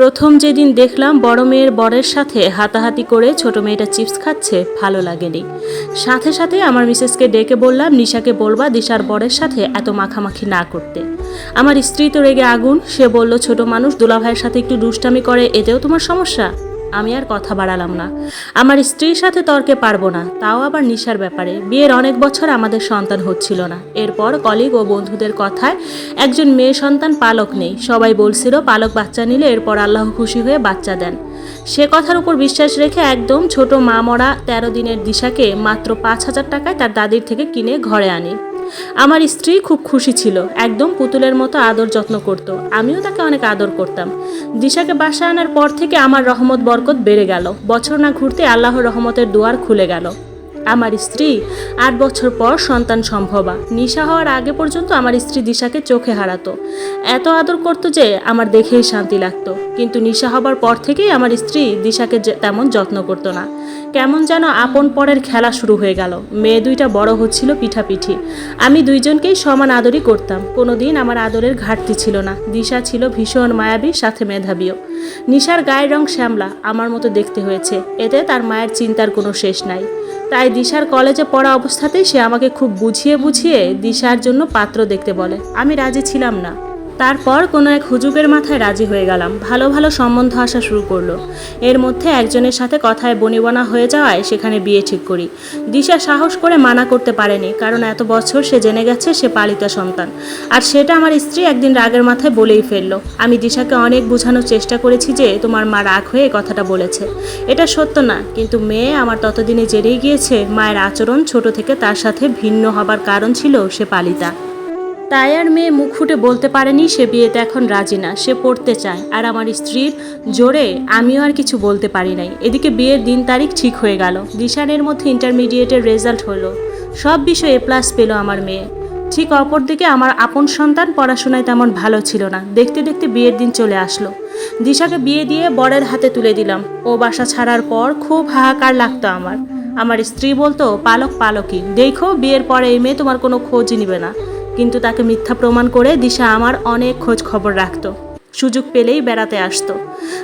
প্রথম যেদিন দেখলাম বড় মেয়ের বরের সাথে হাতাহাতি করে ছোট মেয়েটা চিপস খাচ্ছে, ভালো লাগেনি। সাথে সাথে আমার মিসেসকে ডেকে বললাম, নিশাকে বলবা দিশার বরের সাথে এত মাখামাখি না করতে। আমার স্ত্রী তো রেগে আগুন, সে বলল, ছোট মানুষ, দুলাভাইয়ের সাথে একটু দুষ্টামি করে, এতেও তোমার সমস্যা? আমি আর কথা বাড়ালাম না। আমার স্ত্রীর সাথে তর্কে পারব না, তাও আবার নিশার ব্যাপারে। বিয়ের অনেক বছর আমাদের সন্তান হচ্ছিল না। এরপর কলিগ ও বন্ধুদের কথায় একজন মেয়ে সন্তান পালক নেই। সবাই বলছিল, পালক বাচ্চা নিলে এরপর আল্লাহ খুশি হয়ে বাচ্চা দেন। সে কথার উপর বিশ্বাস রেখে একদম ছোট মা মরা তেরো দিনের দিশাকে মাত্র পাঁচ হাজার টাকায় তার দাদির থেকে কিনে ঘরে আনি। আমার স্ত্রী খুব খুশি ছিল, একদম পুতুলের মতো আদর যত্ন করত, আমিও তাকে অনেক আদর করতাম। দিশাকে বাসা আনার পর থেকে আমার রহমত বরকত বেড়ে গেল, বছর না ঘুরতে আল্লাহর রহমতের দুয়ার খুলে গেল। আমার স্ত্রী। আট বছর পর সন্তান সম্ভবা। নিশা হওয়ার আগে পর্যন্ত আমার স্ত্রী দিশাকে চোখে হারাতো। এত আদর করতো যে আমার দেখেই শান্তি লাগতো। কিন্তু নিশা হবার পর থেকেই আমার স্ত্রী দিশাকে তেমন যত্ন করতো না। কেমন যেন আপন পরের খেলা শুরু হয়ে গেল। মেয়ে দুইটা বড় হচ্ছিল পিঠাপিঠি। আমি দুইজনকেই সমান আদরই করতাম। কোনোদিন আমার আদরের ঘাটতি ছিল না। দিশা ছিল ভীষণ মায়াবী, সাথে মেধাবীও। নিশার গায়ের রং শ্যামলা, আমার মতো দেখতে হয়েছে। এতে তার মায়ের চিন্তার কোনো শেষ নাই। তাই দিশার কলেজে পড়া অবস্থাতেই সে আমাকে খুব বুঝিয়ে বুঝিয়ে দিশার জন্য পাত্র দেখতে বলে। আমি রাজি ছিলাম না। তারপর কোনো এক হুজুগের মাথায় রাজি হয়ে গেলাম। ভালো ভালো সম্বন্ধ আসা শুরু করল। এর মধ্যে একজনের সাথে কথায় বনিবনা হয়ে যাওয়ায় সেখানে বিয়ে ঠিক করি। দিশা সাহস করে মানা করতে পারেনি, কারণ এত বছর সে জেনে গেছে সে পালিতা সন্তান। আর সেটা আমার স্ত্রী একদিন রাগের মাথায় বলেই ফেলল। আমি দিশাকে অনেক বোঝানোর চেষ্টা করেছি যে তোমার মা রাগ হয়ে কথাটা বলেছে। এটা সত্য না, কিন্তু মেয়ে আমার ততদিনে জেরেই গিয়েছে, মায়ের আচরণ ছোট থেকে তার সাথে ভিন্ন হবার কারণ ছিল সে পালিতা। তাই আর মেয়ে মুখ ফুটে বলতে পারেনি, সে বিয়েতে এখন রাজি না, সে পড়তে চায়। আর আমার স্ত্রীর জোরে আমিও আর কিছু বলতে পারি নাই। এদিকে বিয়ের দিন তারিখ ঠিক হয়ে গেল। দিশানের মধ্যে ইন্টারমিডিয়েটের রেজাল্ট হলো। সব বিষয়ে এ প্লাস পেল আমার মেয়ে। ঠিক অপরদিকে আমার আপন সন্তান পড়াশোনায় তেমন ভালো ছিল না। দেখতে দেখতে বিয়ের দিন চলে আসলো। দিশাকে বিয়ে দিয়ে বরের হাতে তুলে দিলাম। ও বাসা ছাড়ার পর খুব হাহাকার লাগতো আমার। আমার স্ত্রী বলতো, পালক পালকই। দেখো বিয়ের পরে এই মেয়ে তোমার কোনো খোঁজ নিবে না। কিন্তু তাকে মিথ্যা প্রমাণ করে দিশা আমার অনেক খোঁজ খবর রাখতো। সুযোগ পেলেই বেড়াতে আসতো।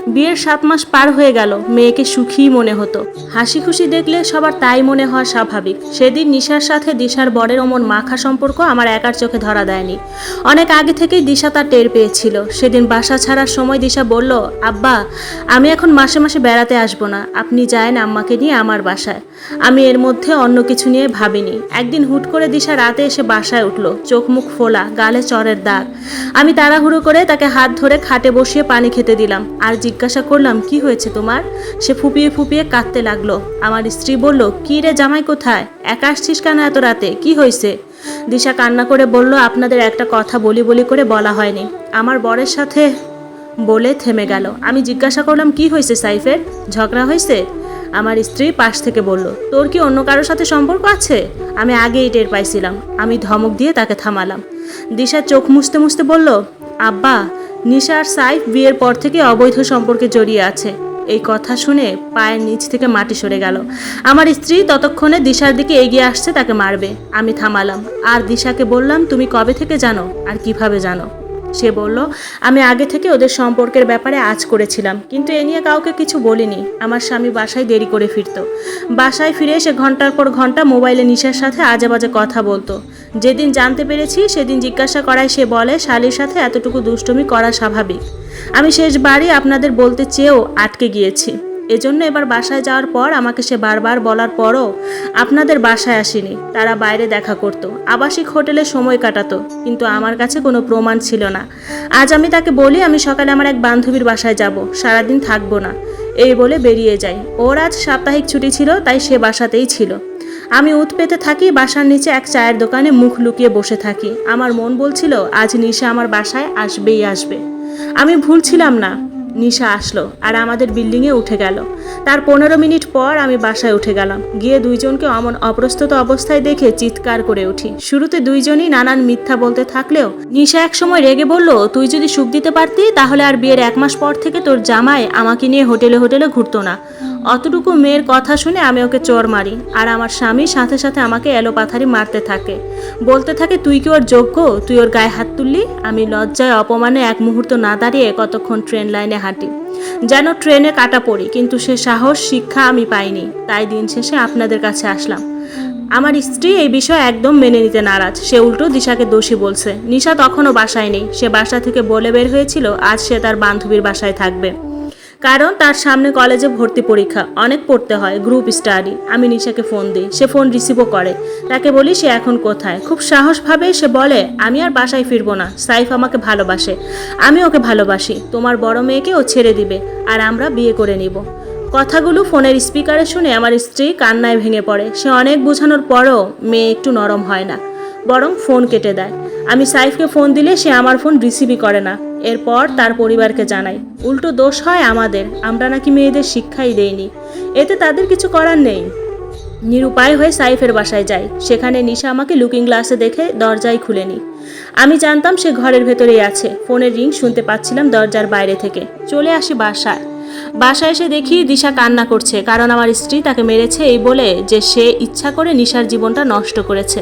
বিয়ের সাত মাস পার হয়ে গেল, মেয়েকে সুখী মনে হতো। হাসি খুশি দেখলে সবার তাই মনে হওয়া স্বাভাবিক। সেদিন নিশার সাথে দিশার বরের অমন মাখা সম্পর্ক আমার একার চোখে ধরা দেয়নি। অনেক আগে থেকেই দিশা তার টের পেয়েছিল। সেদিন বাসা ছাড়ার সময় দিশা বলল, আব্বা, আমি এখন মাসে মাসে বেড়াতে আসব না। আপনি যায়েন আম্মাকে নিয়ে আমার বাসায়। আমি এর মধ্যে অন্য কিছু নিয়ে ভাবিনি। একদিন হুট করে দিশা রাতে এসে বাসায় উঠল। চোখ মুখ ফোলা, গালে চরের দাগ। আমি তাড়াহুড়ো করে তাকে হাত ধরে খাটে বসিয়ে পানি খেতে দিলাম। আর জিজ্ঞাসা করলাম, কি হয়েছে তোমার? সে ফুপিয়ে ফুপিয়ে কাঁদতে লাগল। আমার স্ত্রী বলল, কি রে জামাই কোথায়? একা আসছিস কেন এত রাতে? কি হয়েছে? দিশা কান্না করে বলল, আপনাদের একটা কথা বলি বলি করে বলা হয়নি। আমার বরের সাথে বলে থেমে গেল। আমি জিজ্ঞাসা করলাম, কি হয়েছে সাইফের? ঝগড়া হয়েছে? আমার স্ত্রী পাশ থেকে বলল, তোর কি অন্য কারোর সাথে সম্পর্ক আছে? আমি আগেই টের পাইছিলাম। আমি ধমক দিয়ে তাকে থামালাম। দিশা চোখ মুছতে মুছতে বলল, আব্বা নিশা আর সাইফ বিয়ের পর থেকে অবৈধ সম্পর্কে জড়িয়ে আছে। এই কথা শুনে পায়ের নিচ থেকে মাটি সরে গেল। আমার স্ত্রী ততক্ষণে দিশার দিকে এগিয়ে আসছে, তাকে মারবে। আমি থামালাম। আর দিশাকে বললাম, তুমি কবে থেকে জানো? আর কীভাবে জানো? সে বলল, আমি আগে থেকে ওদের সম্পর্কের ব্যাপারে আজ করেছিলাম, কিন্তু এ নিয়ে কাউকে কিছু বলিনি। আমার স্বামী বাসায় দেরি করে ফিরতো। বাসায় ফিরে এসে ঘণ্টার পর ঘণ্টা মোবাইলে নিশার সাথে আজে বাজে কথা বলতো। যেদিন জানতে পেরেছি, সেদিন জিজ্ঞাসা করায় সে বলে, শালির সাথে এতটুকু দুষ্টুমি করা স্বাভাবিক। আমি শেষবারই আপনাদের বলতে চেয়েও আটকে গিয়েছি। এজন্য এবার বাসায় যাওয়ার পর আমাকে সে বারবার বলার পরও আপনাদের বাসায় আসেনি। তারা বাইরে দেখা করত। আবাসিক হোটেলে সময় কাটাতো, কিন্তু আমার কাছে কোনো প্রমাণ ছিল না। আজ আমি তাকে বলি, আমি সকালে আমার এক বান্ধবীর বাসায় যাব, সারাদিন থাকব না। এই বলে বেরিয়ে যাই। ওর আজ সাপ্তাহিক ছুটি ছিল, তাই সে বাসাতেই ছিল। আমি উত পেতে থাকি, বাসার নিচে এক চায়ের দোকানে মুখ লুকিয়ে বসে থাকি। আমার মন বলছিল, আজ নিশা আমার বাসায় আসবেই আসবে। আমি ভুল ছিলাম না। নিশা আসলো আর আমাদের বিল্ডিংয়ে উঠে গেল। তার পনেরো মিনিট পর আমি বাসায় উঠে গেলাম। গিয়ে দুইজনকে অমন অপ্রস্তুত অবস্থায় দেখে চিৎকার করে উঠি। শুরুতে দুইজনই নানান মিথ্যা বলতে থাকলেও নিশা এক সময় রেগে বলল, তুই যদি সুখ দিতে পারতি, তাহলে আর বিয়ের এক মাস পর থেকে তোর জামাই আমাকে নিয়ে হোটেলে হোটেলে ঘুরতো না। অতটুকু মেয়ের কথা শুনে আমি ওকে চোর মারি, আর আমার স্বামী সাথে সাথে আমাকে এলোপাথারি মারতে থাকে। বলতে থাকে, তুই কি ওর যোগ্য? তুই ওর গায়ে হাত তুললি? আমি লজ্জায় অপমানে এক মুহূর্ত না দাঁড়িয়ে কতক্ষণ ট্রেন লাইনে হাঁটি। যেন ট্রেনে কাটা পড়ি, কিন্তু সে সাহস, শিক্ষা আমি পাইনি। তাই দিন শেষে আপনাদের কাছে আসলাম। আমার স্ত্রী এই বিষয়ে একদম মেনে নিতে নারাজ। সে উল্টো দিশাকে দোষী বলছে। নিশা তখনও বাসায় নেই। সে বাসা থেকে বলে বের হয়েছিল, আজ সে তার বান্ধবীর বাসায় থাকবে। কারণ তার সামনে কলেজে ভর্তি পরীক্ষা, অনেক পড়তে হয় গ্রুপ স্টাডি আমি নিশাকে ফোন দিই, সে ফোন রিসিভও করে। তাকে বলি, সে এখন কোথায়? খুব সাহসভাবে সে বলে, আমি আর বাসায় ফিরবো না, সাইফ আমাকে ভালোবাসে। আমি ওকে ভালোবাসি, তোমার বড় মেয়েকে ও ছেড়ে দিবে, আর আমরা বিয়ে করে নিব। কথাগুলো ফোনের স্পিকারে শুনে আমার স্ত্রী কান্নায় ভেঙে পড়ে। সে অনেক বোঝানোর পরও মেয়ে একটু নরম হয় না, বরং ফোন কেটে দেয়। আমি সাইফকে ফোন দিলে সে আমার ফোন রিসিভই করে না। এরপর তার পরিবারকে জানাই, উল্টো দোষ হয় আমাদের, আমরা নাকি মেয়েদের শিক্ষাই দেইনি, এতে তাদের কিছু করার নেই। নিরুপায় হয়ে সাইফের বাসায় যাই সেখানে নিশা আমাকে লুকিং গ্লাসে দেখে দরজাই খুলেনি। আমি জানতাম সে ঘরের ভেতরেই আছে, ফোনের রিং শুনতে পাচ্ছিলাম দরজার বাইরে থেকে। চলে আসি বাসায়। বাসায় এসে দেখি দিশা কান্না করছে, কারণ আমার স্ত্রী তাকে মেরেছে এই বলে যে সে ইচ্ছা করে নিশার জীবনটা নষ্ট করেছে।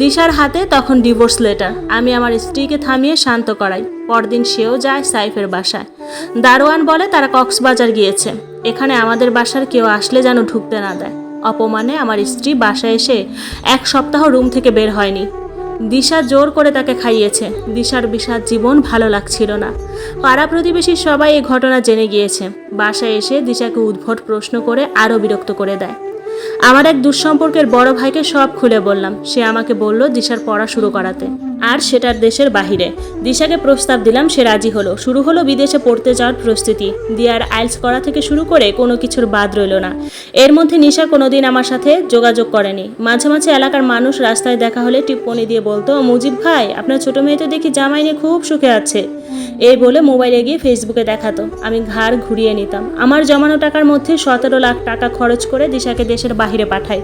দিশার হাতে তখন ডিভোর্স লেটার। আমি আমার স্ত্রীকে থামিয়ে শান্ত করাই। পরদিন সেও যায় সাইফের বাসায়। দারোয়ান বলে তারা কক্সবাজার গিয়েছে। এখানে আমাদের বাসার কেউ আসলে যেন ঢুকতে না দেয়। অপমানে আমার স্ত্রী বাসায় এসে এক সপ্তাহ রুম থেকে বের হয়নি। দিশা জোর করে তাকে খাইয়েছে। দিশার বিষাদ জীবন ভালো লাগছিল না। পাড়া প্রতিবেশী সবাই এই ঘটনা জেনে গিয়েছে। বাসায় এসে দিশাকে উদ্ভট প্রশ্ন করে আরও বিরক্ত করে দেয়। আমার এক দুঃসম্পর্কের বড় ভাইকে সব খুলে বললাম। সে আমাকে বলল, দিশার পড়া শুরু করাতে। আর সেটার দেশের বাহিরে। দিশাকে প্রস্তাব দিলাম, সে রাজি হলো। শুরু হলো বিদেশে পড়তে যাওয়ার প্রস্তুতি। দিয়ার আইলস করা থেকে শুরু করে কোনো কিছুর বাদ রইল না। এর মধ্যে নিশা কোনোদিন আমার সাথে যোগাযোগ করেনি। মাঝে মাঝে এলাকার মানুষ রাস্তায় দেখা হলে টিপ্পনি দিয়ে বলতো, মুজিব ভাই, আপনার ছোট মেয়ে তো দেখি জামাই নিয়ে খুব সুখে আছে। এই বলে মোবাইলে গিয়ে ফেসবুকে দেখাতো। আমি ঘাড় ঘুরিয়ে নিতাম। আমার জমানো টাকার মধ্যে সতেরো লাখ টাকা খরচ করে দিশাকে দেশের বাহিরে পাঠাই।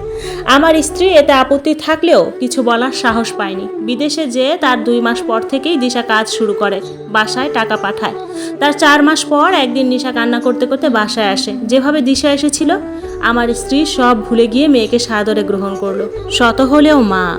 আমার স্ত্রী এতে আপত্তি থাকলেও কিছু বলার সাহস পায়নি। বিদেশে যেয়ে তার দুই মাস পর থেকেই দিশা কাজ শুরু করে, বাসায় টাকা পাঠায়। তার চার মাস পর একদিন নিশা কান্না করতে করতে বাসায় আসে। যেভাবে দিশা এসেছিল, আমার স্ত্রী সব ভুলে গিয়ে মেয়েকে সাদরে গ্রহণ করল। শত হলেও মা।